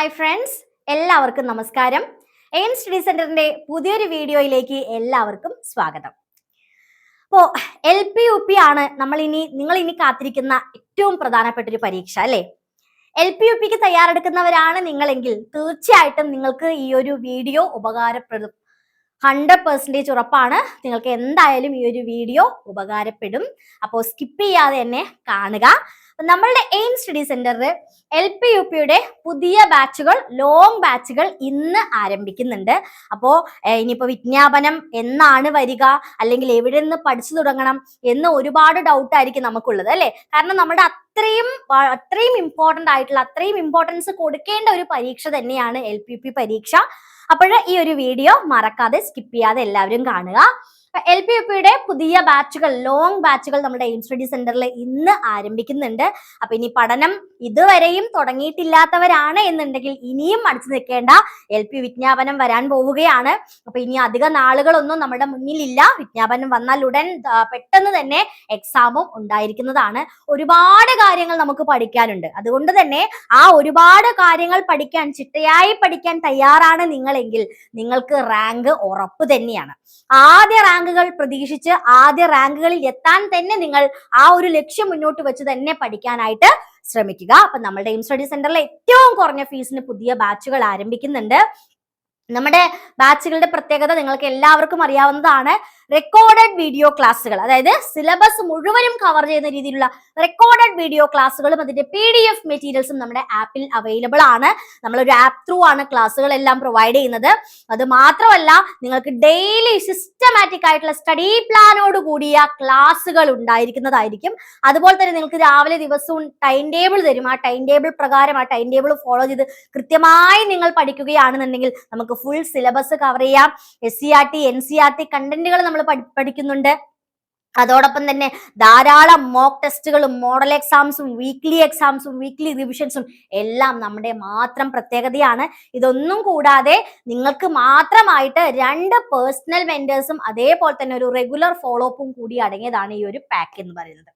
Hi friends എല്ലാവർക്കും നമസ്കാരം. Aim study സെന്ററിന്റെ പുതിയൊരു വീഡിയോയിലേക്ക് എല്ലാവർക്കും സ്വാഗതം. അപ്പോ എൽ പി യു പി ആണ് നമ്മൾ ഇനി നിങ്ങൾ ഇനി കാത്തിരിക്കുന്ന ഏറ്റവും പ്രധാനപ്പെട്ട ഒരു പരീക്ഷ അല്ലേ? എൽ പി യു പിക്ക് തയ്യാറെടുക്കുന്നവരാണ് നിങ്ങളെങ്കിൽ തീർച്ചയായിട്ടും നിങ്ങൾക്ക് ഈ ഒരു വീഡിയോ ഉപകാരപ്പെടും. ഹൺഡ്രഡ് പെർസെന്റേജ് ഉറപ്പാണ്. നിങ്ങൾക്ക് എന്തായാലും ഈ ഒരു വീഡിയോ ഉപകാരപ്പെടും. അപ്പോൾ സ്കിപ്പ് ചെയ്യാതെ തന്നെ കാണുക. നമ്മളുടെ എയിം സ്റ്റഡി സെന്ററിൽ എൽ പി യു പിയുടെ പുതിയ ബാച്ചുകൾ ലോങ് ബാച്ചുകൾ ഇന്ന് ആരംഭിക്കുന്നുണ്ട്. അപ്പോൾ ഇനിയിപ്പോൾ വിജ്ഞാപനം എന്നാണ് വരിക അല്ലെങ്കിൽ എവിടെ നിന്ന് പഠിച്ചു തുടങ്ങണം എന്ന് ഒരുപാട് ഡൗട്ട് ആയിരിക്കും നമുക്കുള്ളത് അല്ലേ? കാരണം നമ്മുടെ അത്രയും അത്രയും ഇമ്പോർട്ടന്റ് ആയിട്ടുള്ള അത്രയും ഇമ്പോർട്ടൻസ് കൊടുക്കേണ്ട ഒരു പരീക്ഷ തന്നെയാണ് എൽ പി പി പരീക്ഷ. അപ്പോൾ ഈ ഒരു വീഡിയോ മറക്കാതെ സ്കിപ്പ് ചെയ്യാതെ എല്ലാവരും കാണുക. എൽ പി യു പിയുടെ പുതിയ ബാച്ചുകൾ ലോങ് ബാച്ചുകൾ നമ്മുടെ എയിം സ്റ്റഡി സെന്ററിൽ ഇന്ന് ആരംഭിക്കുന്നുണ്ട്. അപ്പൊ ഇനി പഠനം ഇതുവരെയും തുടങ്ങിയിട്ടില്ലാത്തവരാണ് എന്നുണ്ടെങ്കിൽ ഇനിയും അടിച്ചു നിൽക്കേണ്ട എൽ പി വിജ്ഞാപനം വരാൻ പോവുകയാണ്. അപ്പൊ ഇനി അധിക നാളുകളൊന്നും നമ്മുടെ മുന്നിലില്ല. വിജ്ഞാപനം വന്നാൽ ഉടൻ പെട്ടെന്ന് തന്നെ എക്സാമും ഉണ്ടായിരിക്കുന്നതാണ്. ഒരുപാട് കാര്യങ്ങൾ നമുക്ക് പഠിക്കാനുണ്ട്. അതുകൊണ്ട് തന്നെ ആ ഒരുപാട് കാര്യങ്ങൾ പഠിക്കാൻ ചിട്ടയായി പഠിക്കാൻ തയ്യാറാണ് നിങ്ങളെങ്കിൽ. നിങ്ങൾക്ക് റാങ്ക് ഉറപ്പ് തന്നെയാണ്. ആദ്യ റാങ്കുകൾ പ്രതീക്ഷിച്ച് ആദ്യ റാങ്കുകളിൽ എത്താൻ തന്നെ നിങ്ങൾ ആ ഒരു ലക്ഷ്യം മുന്നോട്ട് വെച്ച് തന്നെ പഠിക്കാനായിട്ട് ശ്രമിക്കുക. അപ്പൊ നമ്മുടെ എയിം സ്റ്റഡി സെന്ററിലെ ഏറ്റവും കുറഞ്ഞ ഫീസിന് പുതിയ ബാച്ചുകൾ ആരംഭിക്കുന്നുണ്ട്. നമ്മുടെ ബാച്ചുകളുടെ പ്രത്യേകത നിങ്ങൾക്ക് എല്ലാവർക്കും അറിയാവുന്നതാണ്. റെക്കോർഡഡ് വീഡിയോ ക്ലാസ്സുകൾ അതായത് സിലബസ് മുഴുവനും കവർ ചെയ്യുന്ന രീതിയിലുള്ള റെക്കോർഡഡ് വീഡിയോ ക്ലാസ്സുകളും അതിന്റെ പി ഡി എഫ് മെറ്റീരിയൽസും നമ്മുടെ ആപ്പിൽ അവൈലബിൾ ആണ്. നമ്മളൊരു ആപ്പ് ത്രൂ ആണ് ക്ലാസ്സുകൾ എല്ലാം പ്രൊവൈഡ് ചെയ്യുന്നത്. അത് മാത്രമല്ല നിങ്ങൾക്ക് ഡെയിലി സിസ്റ്റമാറ്റിക് ആയിട്ടുള്ള സ്റ്റഡി പ്ലാനോട് കൂടിയ ക്ലാസ്സുകൾ ഉണ്ടായിരിക്കുന്നതായിരിക്കും. അതുപോലെ തന്നെ നിങ്ങൾക്ക് രാവിലെ ദിവസവും ടൈം ടേബിൾ തരും. ആ ടൈം ടേബിൾ പ്രകാരം ആ ടൈം ടേബിൾ ഫോളോ ചെയ്ത് കൃത്യമായി നിങ്ങൾ പഠിക്കുകയാണെന്നുണ്ടെങ്കിൽ നമുക്ക് ഫുൾ സിലബസ് കവർ ചെയ്യാം. S C R T N C R T കണ്ടന്റുകൾ നമ്മൾ പഠിക്കുന്നുണ്ട്. അതോടൊപ്പം തന്നെ ധാരാളം മോക്ക് ടെസ്റ്റുകളും മോഡൽ എക്സാംസും വീക്ക്ലി എക്സാംസും വീക്ക്ലി റിവിഷൻസും എല്ലാം നമ്മുടെ മാത്രം പ്രത്യേകതയാണ്. ഇതൊന്നും കൂടാതെ നിങ്ങൾക്ക് മാത്രമായിട്ട് രണ്ട് പേഴ്സണൽ വെൻഡേഴ്സും അതേപോലെ തന്നെ ഒരു റെഗുലർ ഫോളോ അപ്പും കൂടി അടങ്ങിയതാണ് ഈ ഒരു പാക്ക് എന്ന് പറയുന്നത്.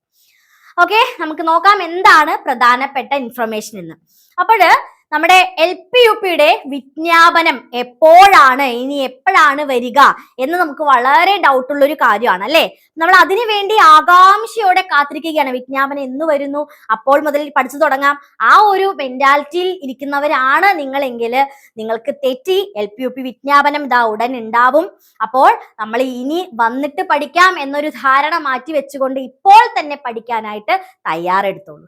ഓക്കെ നമുക്ക് നോക്കാം എന്താണ് പ്രധാനപ്പെട്ട ഇൻഫർമേഷൻ എന്ന്. അപ്പോഴ് നമ്മുടെ എൽ പി യു പിയുടെ വിജ്ഞാപനം എപ്പോഴാണ് ഇനി എപ്പോഴാണ് വരിക എന്ന് നമുക്ക് വളരെ ഡൗട്ട് ഉള്ള ഒരു കാര്യമാണ് അല്ലെ? നമ്മൾ അതിനു വേണ്ടി ആകാംക്ഷയോടെ കാത്തിരിക്കുകയാണ്. വിജ്ഞാപനം എന്ന് വരുന്നു. അപ്പോൾ മുതൽ പഠിച്ചു തുടങ്ങാം. ആ ഒരു മെന്റാലിറ്റിയിൽ ഇരിക്കുന്നവരാണ് നിങ്ങളെങ്കിൽ നിങ്ങൾക്ക് തെറ്റി എൽ പി യു പി വിജ്ഞാപനം ഇതാ ഉടൻ ഉണ്ടാവും. അപ്പോൾ നമ്മൾ ഇനി വന്നിട്ട് പഠിക്കാം എന്നൊരു ധാരണ മാറ്റി വെച്ചുകൊണ്ട് ഇപ്പോൾ തന്നെ പഠിക്കാനായിട്ട് തയ്യാറെടുത്തോളൂ.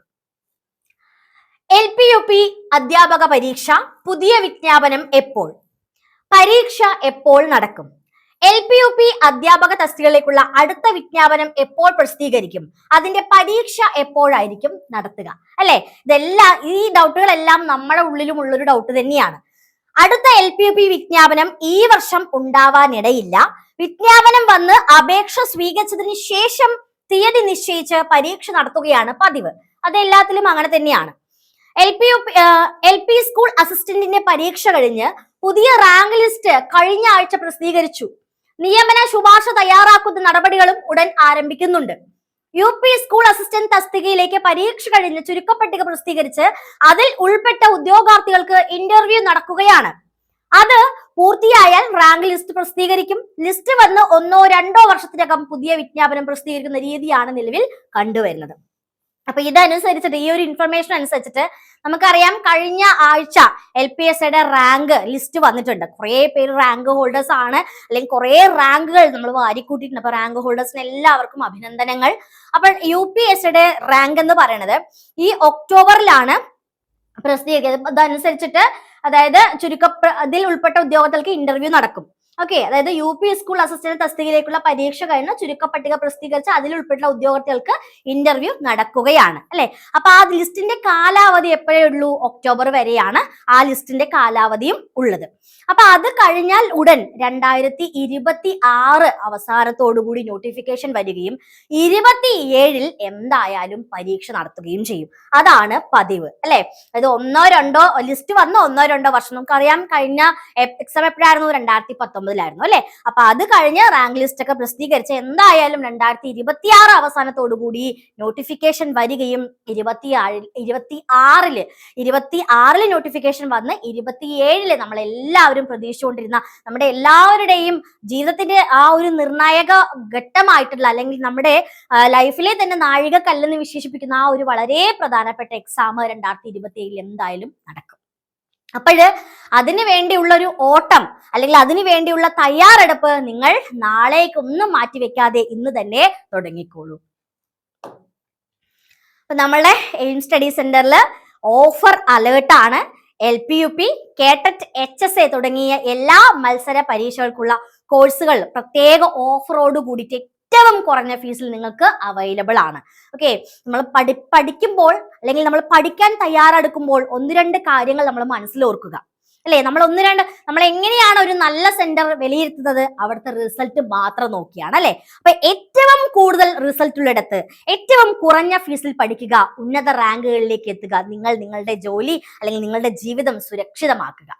എൽ പി യു പി അധ്യാപക പരീക്ഷ പുതിയ വിജ്ഞാപനം എപ്പോൾ? പരീക്ഷ എപ്പോൾ നടക്കും? എൽ പി യു പി അധ്യാപക തസ്തികളിലേക്കുള്ള അടുത്ത വിജ്ഞാപനം എപ്പോൾ പ്രസിദ്ധീകരിക്കും? അതിന്റെ പരീക്ഷ എപ്പോഴായിരിക്കും നടത്തുക? അല്ലെ? ഇതെല്ലാം ഈ ഡൗട്ടുകളെല്ലാം നമ്മുടെ ഉള്ളിലും ഉള്ളൊരു ഡൗട്ട് തന്നെയാണ്. അടുത്ത എൽ പി യു പി വിജ്ഞാപനം ഈ വർഷം ഉണ്ടാവാനിടയില്ല. വിജ്ഞാപനം വന്ന് അപേക്ഷ സ്വീകരിച്ചതിന് ശേഷം തീയതി നിശ്ചയിച്ച് പരീക്ഷ നടത്തുകയാണ് പതിവ്. അതെല്ലാത്തിലും അങ്ങനെ തന്നെയാണ്. L P L P school അസിസ്റ്റന്റിന്റെ പരീക്ഷ കഴിഞ്ഞ് പുതിയ റാങ്ക് ലിസ്റ്റ് കഴിഞ്ഞ ആഴ്ച പ്രസിദ്ധീകരിച്ചു. നിയമന ശുപാർശ തയ്യാറാക്കുന്ന നടപടികളും ഉടൻ ആരംഭിക്കുന്നുണ്ട്. യു പി സ്കൂൾ അസിസ്റ്റന്റ് തസ്തികയിലേക്ക് പരീക്ഷ കഴിഞ്ഞ് ചുരുക്കപ്പട്ടിക പ്രസിദ്ധീകരിച്ച് അതിൽ ഉൾപ്പെട്ട ഉദ്യോഗാർത്ഥികൾക്ക് ഇന്റർവ്യൂ നടക്കുകയാണ്. അത് പൂർത്തിയായാൽ റാങ്ക് ലിസ്റ്റ് പ്രസിദ്ധീകരിക്കും. ലിസ്റ്റ് വന്ന് ഒന്നോ രണ്ടോ വർഷത്തിനകം പുതിയ വിജ്ഞാപനം പ്രസിദ്ധീകരിക്കുന്ന രീതിയാണ് നിലവിൽ കണ്ടുവരുന്നത്. അപ്പൊ ഇതനുസരിച്ചിട്ട് ഈ ഒരു ഇൻഫർമേഷൻ അനുസരിച്ചിട്ട് നമുക്കറിയാം കഴിഞ്ഞ ആഴ്ച എൽ പി എസ് യുടെ റാങ്ക് ലിസ്റ്റ് വന്നിട്ടുണ്ട്. കുറെ പേര് റാങ്ക് ഹോൾഡേഴ്സ് ആണ്. അല്ലെങ്കിൽ കുറെ റാങ്കുകൾ നമ്മൾ വാരിക്കൂട്ടിയിട്ടുണ്ട്. അപ്പൊ റാങ്ക് ഹോൾഡേഴ്സിന് എല്ലാവർക്കും അഭിനന്ദനങ്ങൾ. അപ്പോൾ യു പി എസ് സിയുടെ റാങ്ക് എന്ന് പറയുന്നത് ഈ ഒക്ടോബറിലാണ് പ്രസിദ്ധീകരിക്കുന്നത്. അതനുസരിച്ചിട്ട് അതായത് ചുരുക്ക അതിൽ ഉൾപ്പെട്ട ഉദ്യോഗസ്ഥർക്ക് ഇന്റർവ്യൂ നടക്കും. ഓക്കെ അതായത് യു പി സ്കൂൾ അസിസ്റ്റന്റ് തസ്തികയിലേക്കുള്ള പരീക്ഷ കഴിഞ്ഞ് ചുരുക്കപ്പട്ടിക പ്രസിദ്ധീകരിച്ച് അതിൽ ഉൾപ്പെട്ടുള്ള ഉദ്യോഗാർത്ഥികൾക്ക് ഇന്റർവ്യൂ നടക്കുകയാണ് അല്ലെ? അപ്പൊ ആ ലിസ്റ്റിന്റെ കാലാവധി എപ്പോഴേ ഉള്ളൂ? ഒക്ടോബർ വരെയാണ് ആ ലിസ്റ്റിന്റെ കാലാവധിയും ഉള്ളത്. അപ്പൊ അത് കഴിഞ്ഞാൽ ഉടൻ രണ്ടായിരത്തി ഇരുപത്തി ആറ് അവസാനത്തോടുകൂടി നോട്ടിഫിക്കേഷൻ വരികയും ഇരുപത്തി ഏഴിൽ എന്തായാലും പരീക്ഷ നടത്തുകയും ചെയ്യും. അതാണ് പതിവ് അല്ലെ? അതായത് ഒന്നോ രണ്ടോ ലിസ്റ്റ് വന്ന ഒന്നോ രണ്ടോ വർഷം. നമുക്കറിയാം കഴിഞ്ഞ എക്സാം എപ്പോഴായിരുന്നു? രണ്ടായിരത്തി പത്തൊമ്പത് പത്തൊമ്പതിലായിരുന്നു അല്ലെ? അപ്പൊ അത് കഴിഞ്ഞ് റാങ്ക് ലിസ്റ്റ് ഒക്കെ പ്രസിദ്ധീകരിച്ച് എന്തായാലും രണ്ടായിരത്തി ഇരുപത്തി ആറ് അവസാനത്തോടു കൂടി നോട്ടിഫിക്കേഷൻ വരികയും ഇരുപത്തി ഇരുപത്തി ആറിൽ ഇരുപത്തി ആറിൽ നോട്ടിഫിക്കേഷൻ വന്ന് ഇരുപത്തിയേഴിൽ നമ്മൾ എല്ലാവരും പ്രതീക്ഷിച്ചുകൊണ്ടിരുന്ന നമ്മുടെ എല്ലാവരുടെയും ജീവിതത്തിന്റെ ആ ഒരു നിർണായക ഘട്ടമായിട്ടുള്ള അല്ലെങ്കിൽ നമ്മുടെ ലൈഫിലെ തന്നെ നാഴിക കല്ലെന്ന് വിശേഷിപ്പിക്കുന്ന ആ ഒരു വളരെ പ്രധാനപ്പെട്ട എക്സാം രണ്ടായിരത്തി ഇരുപത്തി ഏഴിൽ എന്തായാലും നടക്കും. അപ്പോഴ് അതിനു വേണ്ടിയുള്ള ഒരു ഓട്ടം അല്ലെങ്കിൽ അതിനു വേണ്ടിയുള്ള തയ്യാറെടുപ്പ് നിങ്ങൾ നാളേക്കൊന്നും മാറ്റി വെക്കാതെ ഇന്ന് തന്നെ തുടങ്ങിക്കോളൂ. അപ്പൊ നമ്മളുടെ എയിം സ്റ്റഡി സെന്ററിൽ offer അലേർട്ടാണ് L P U P KTET H S A തുടങ്ങിയ എല്ലാ മത്സര പരീക്ഷകൾക്കുള്ള കോഴ്സുകൾ പ്രത്യേക ഓഫറോട് കൂടിയിട്ട് ഏറ്റവും കുറഞ്ഞ ഫീസിൽ നിങ്ങൾക്ക് അവൈലബിൾ ആണ്. ഓക്കെ നമ്മൾ പഠി പഠിക്കുമ്പോൾ അല്ലെങ്കിൽ നമ്മൾ പഠിക്കാൻ തയ്യാറെടുക്കുമ്പോൾ ഒന്ന് രണ്ട് കാര്യങ്ങൾ നമ്മൾ മനസ്സിൽ ഓർക്കുക. അല്ലേ? നമ്മൾ ഒന്ന് രണ്ട് നമ്മൾ എങ്ങനെയാണ് ഒരു നല്ല സെന്റർ വിലയിരുത്തുന്നത്? അവിടുത്തെ റിസൾട്ട് മാത്രം നോക്കിയാണ് അല്ലെ? അപ്പൊ ഏറ്റവും കൂടുതൽ റിസൾട്ട് ഉള്ളിടത്ത് ഏറ്റവും കുറഞ്ഞ ഫീസിൽ പഠിക്കുക ഉന്നത റാങ്കുകളിലേക്ക് എത്തുക നിങ്ങൾ നിങ്ങളുടെ ജോലി അല്ലെങ്കിൽ നിങ്ങളുടെ ജീവിതം സുരക്ഷിതമാക്കുക.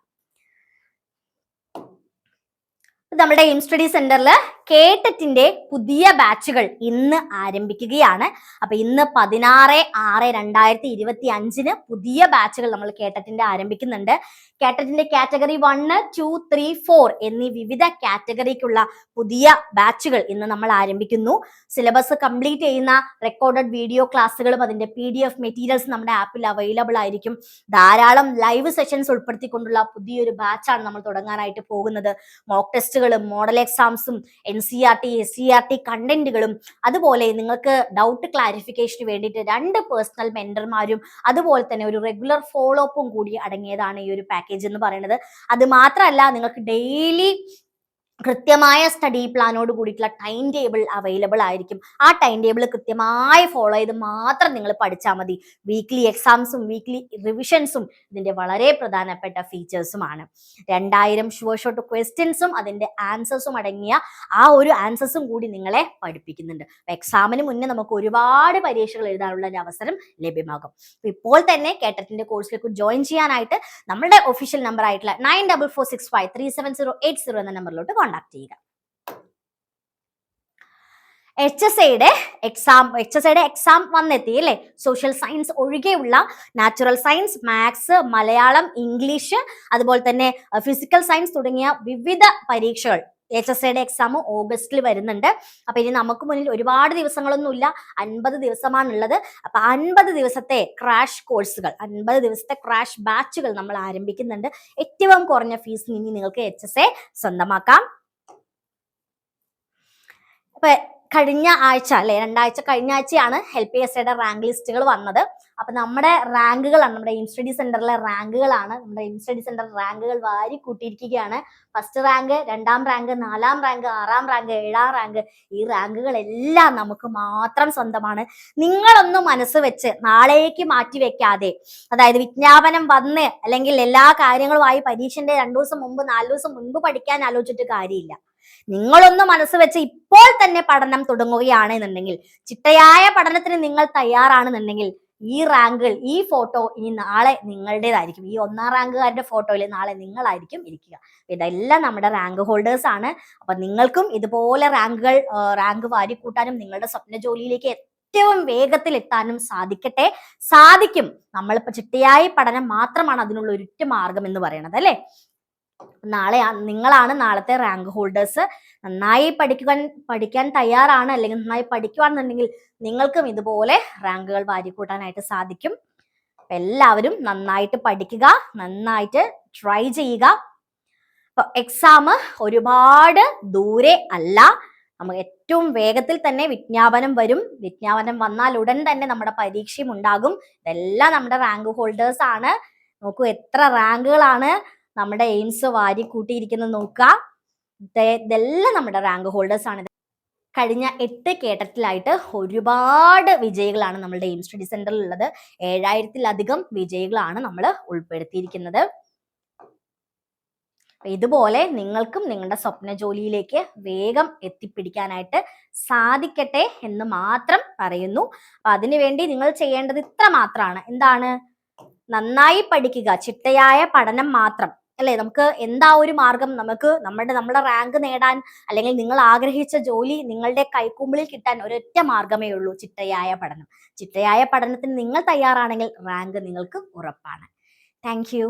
നമ്മുടെ എയിം സ്റ്റഡി സെന്ററിൽ കേട്ടറ്റിന്റെ പുതിയ ബാച്ചുകൾ ഇന്ന് ആരംഭിക്കുകയാണ്. അപ്പൊ ഇന്ന് പതിനാറ് ആറ് രണ്ടായിരത്തി ഇരുപത്തി അഞ്ചിന് പുതിയ ബാച്ചുകൾ നമ്മൾ കേട്ടറ്റിന്റെ ആരംഭിക്കുന്നുണ്ട്. കേട്ടറ്റിന്റെ category one two three four എന്നീ വിവിധ കാറ്റഗറിക്കുള്ള പുതിയ ബാച്ചുകൾ ഇന്ന് നമ്മൾ ആരംഭിക്കുന്നു. സിലബസ് കംപ്ലീറ്റ് ചെയ്യുന്ന റെക്കോർഡഡ് വീഡിയോ ക്ലാസ്സുകളും അതിന്റെ പി ഡി എഫ് മെറ്റീരിയൽസ് നമ്മുടെ ആപ്പിൽ അവൈലബിൾ ആയിരിക്കും. ധാരാളം ലൈവ് സെഷൻസ് ഉൾപ്പെടുത്തിക്കൊണ്ടുള്ള പുതിയൊരു ബാച്ചാണ് നമ്മൾ തുടങ്ങാനായിട്ട് പോകുന്നത്. മോക്ക് ടെസ്റ്റുകളും model എക്സാംസും N C R T S C R T കണ്ടന്റുകളും അതുപോലെ നിങ്ങൾക്ക് ഡൗട്ട് ക്ലാരിഫിക്കേഷന് വേണ്ടിയിട്ട് രണ്ട് പേഴ്സണൽ മെന്റർമാരും അതുപോലെ തന്നെ ഒരു റെഗുലർ ഫോളോ അപ്പും കൂടി അടങ്ങിയതാണ് ഈ ഒരു പാക്കേജ് എന്ന് പറയുന്നത്. അത് മാത്രമല്ല നിങ്ങൾക്ക് ഡെയിലി കൃത്യമായ സ്റ്റഡി പ്ലാനോട് കൂടിയിട്ടുള്ള ടൈം ടേബിൾ അവൈലബിൾ ആയിരിക്കും. ആ ടൈം ടേബിൾ കൃത്യമായി ഫോളോ ചെയ്ത് മാത്രം നിങ്ങൾ പഠിച്ചാൽ മതി. വീക്ക്ലി എക്സാംസും വീക്ക്ലി റിവിഷൻസും ഇതിന്റെ വളരെ പ്രധാനപ്പെട്ട ഫീച്ചേഴ്സുമാണ് രണ്ടായിരം ഷുവർ ഷോട്ട് ക്വസ്റ്റ്യൻസും അതിന്റെ ആൻസേഴ്സും അടങ്ങിയ ആ ഒരു ആൻസേഴ്സും കൂടി നിങ്ങളെ പഠിപ്പിക്കുന്നുണ്ട്. എക്സാമിന് മുന്നേ നമുക്ക് ഒരുപാട് പരീക്ഷകൾ എഴുതാനുള്ള ഒരു അവസരം ലഭ്യമാകും. ഇപ്പോൾ തന്നെ കേട്ടത്തിന്റെ കോഴ്സിലേക്ക് ജോയിൻ ചെയ്യാനായിട്ട് നമ്മുടെ ഒഫീഷ്യൽ നമ്പർ ആയിട്ടുള്ള nine double four six five three seven zero eight zero എന്ന നമ്പറിലോട്ട് കോൺടാക്ട് ചെയ്യുക. എച്ച് എസ് ഐയുടെ എക്സാം എച്ച് എസ് ഐയുടെ എക്സാം വന്നെത്തി അല്ലേ? സോഷ്യൽ സയൻസ് ഒഴികെയുള്ള natural science maths Malayalam English അതുപോലെ തന്നെ ഫിസിക്കൽ സയൻസ് തുടങ്ങിയ വിവിധ പരീക്ഷകൾ. എച്ച് എസ് ഐയുടെ എക്സാം ഓഗസ്റ്റിൽ വരുന്നുണ്ട്. അപ്പൊ ഇനി നമുക്ക് മുന്നിൽ ഒരുപാട് ദിവസങ്ങളൊന്നുമില്ല. അൻപത് ദിവസമാണുള്ളത്. അപ്പൊ അൻപത് ദിവസത്തെ ക്രാഷ് കോഴ്സുകൾ അൻപത് ദിവസത്തെ ക്രാഷ് ബാച്ചുകൾ നമ്മൾ ആരംഭിക്കുന്നുണ്ട്. ഏറ്റവും കുറഞ്ഞ ഫീസ് ഇനി നിങ്ങൾക്ക് എച്ച് എസ് എ സ്വന്തമാക്കാം. അപ്പൊ കഴിഞ്ഞ ആഴ്ച അല്ലെ? രണ്ടാഴ്ച കഴിഞ്ഞ ആഴ്ചയാണ് ഹെൽപ്പ് എസ് റാങ്ക് ലിസ്റ്റുകൾ വന്നത്. അപ്പൊ നമ്മുടെ റാങ്കുകളാണ് നമ്മുടെ എയിം സ്റ്റഡി സെന്ററിലെ റാങ്കുകളാണ് നമ്മുടെ എയിം സ്റ്റഡി സെന്റർ റാങ്കുകൾ വാരി കൂട്ടിയിരിക്കുകയാണ് ഫസ്റ്റ് റാങ്ക് രണ്ടാം റാങ്ക് നാലാം റാങ്ക് ആറാം റാങ്ക് ഏഴാം റാങ്ക് ഈ റാങ്കുകളെല്ലാം നമുക്ക് മാത്രം സ്വന്തമാണ്. നിങ്ങളൊന്നും മനസ്സ് വെച്ച് നാളേക്ക് മാറ്റി വെക്കാതെ അതായത് വിജ്ഞാപനം വന്ന് അല്ലെങ്കിൽ എല്ലാ കാര്യങ്ങളുമായി പരീക്ഷന്റെ രണ്ടു ദിവസം മുമ്പ് നാലു ദിവസം മുൻപ് പഠിക്കാൻ ആലോചിച്ചിട്ട് കാര്യമില്ല. നിങ്ങളൊന്ന് മനസ്സ് വെച്ച് ഇപ്പോൾ തന്നെ പഠനം തുടങ്ങുകയാണ് എന്നുണ്ടെങ്കിൽ ചിട്ടയായ പഠനത്തിന് നിങ്ങൾ തയ്യാറാണെന്നുണ്ടെങ്കിൽ ഈ റാങ്കുകൾ ഈ ഫോട്ടോ ഇനി നാളെ നിങ്ങളുടേതായിരിക്കും. ഈ ഒന്നാം റാങ്കുകാരുടെ ഫോട്ടോയിൽ നാളെ നിങ്ങളായിരിക്കും ഇരിക്കുക. ഇതെല്ലാം നമ്മുടെ റാങ്ക് ഹോൾഡേഴ്സ് ആണ്. അപ്പൊ നിങ്ങൾക്കും ഇതുപോലെ റാങ്കുകൾ റാങ്ക് വാരിക്കൂട്ടാനും നിങ്ങളുടെ സ്വപ്ന ജോലിയിലേക്ക് ഏറ്റവും വേഗത്തിൽ എത്താനും സാധിക്കട്ടെ. സാധിക്കും. നമ്മളിപ്പോ ചിട്ടയായി പഠനം മാത്രമാണ് അതിനുള്ള ഒരു മാർഗം എന്ന് പറയുന്നത് അല്ലെ? നാളെ നിങ്ങളാണ് നാളത്തെ റാങ്ക് ഹോൾഡേഴ്സ് നന്നായി പഠിക്കുവാൻ പഠിക്കാൻ തയ്യാറാണ് അല്ലെങ്കിൽ നന്നായി പഠിക്കുവാണെന്നുണ്ടെങ്കിൽ നിങ്ങൾക്കും ഇതുപോലെ റാങ്കുകൾ വാരിക്കൂട്ടാനായിട്ട് സാധിക്കും. എല്ലാവരും നന്നായിട്ട് പഠിക്കുക നന്നായിട്ട് ട്രൈ ചെയ്യുക. അപ്പൊ എക്സാം ഒരുപാട് ദൂരെ അല്ല. നമുക്ക് ഏറ്റവും വേഗത്തിൽ തന്നെ വിജ്ഞാപനം വരും. വിജ്ഞാപനം വന്നാൽ ഉടൻ തന്നെ നമ്മുടെ പരീക്ഷയും ഉണ്ടാകും. ഇതെല്ലാം നമ്മുടെ റാങ്ക് ഹോൾഡേഴ്സ് ആണ്. നോക്കൂ എത്ര റാങ്കുകളാണ് നമ്മുടെ എയിംസ് വാരി കൂട്ടിയിരിക്കുന്നത് നോക്കുക ഇതെല്ലാം നമ്മുടെ റാങ്ക് ഹോൾഡേഴ്സ് ആണ്. കഴിഞ്ഞ എട്ട് കേട്ടത്തിലായിട്ട് ഒരുപാട് വിജയികളാണ് നമ്മളുടെ എയിംസ് സ്റ്റഡി സെന്ററിൽ ഉള്ളത്. ഏഴായിരത്തിലധികം വിജയികളാണ് നമ്മൾ ഉൾപ്പെടുത്തിയിരിക്കുന്നത്. ഇതുപോലെ നിങ്ങൾക്കും നിങ്ങളുടെ സ്വപ്ന ജോലിയിലേക്ക് വേഗം എത്തിപ്പിടിക്കാനായിട്ട് സാധിക്കട്ടെ എന്ന് മാത്രം പറയുന്നു. അപ്പൊ അതിനുവേണ്ടി നിങ്ങൾ ചെയ്യേണ്ടത് ഇത്ര മാത്രമാണ്. എന്താണ്? നന്നായി പഠിക്കുക. ചിട്ടയായ പഠനം മാത്രം. അല്ലെ? നമുക്ക് എന്താ ഒരു മാർഗം? നമുക്ക് നമ്മുടെ നമ്മുടെ റാങ്ക് നേടാൻ അല്ലെങ്കിൽ നിങ്ങൾ ആഗ്രഹിച്ച ജോലി നിങ്ങളുടെ കൈക്കുമ്പിളിൽ കിട്ടാൻ ഒരൊറ്റ മാർഗമേ ഉള്ളൂ ചിട്ടയായ പഠനം. ചിട്ടയായ പഠനത്തിന് നിങ്ങൾ തയ്യാറാണെങ്കിൽ റാങ്ക് നിങ്ങൾക്ക് ഉറപ്പാണ്. Thank you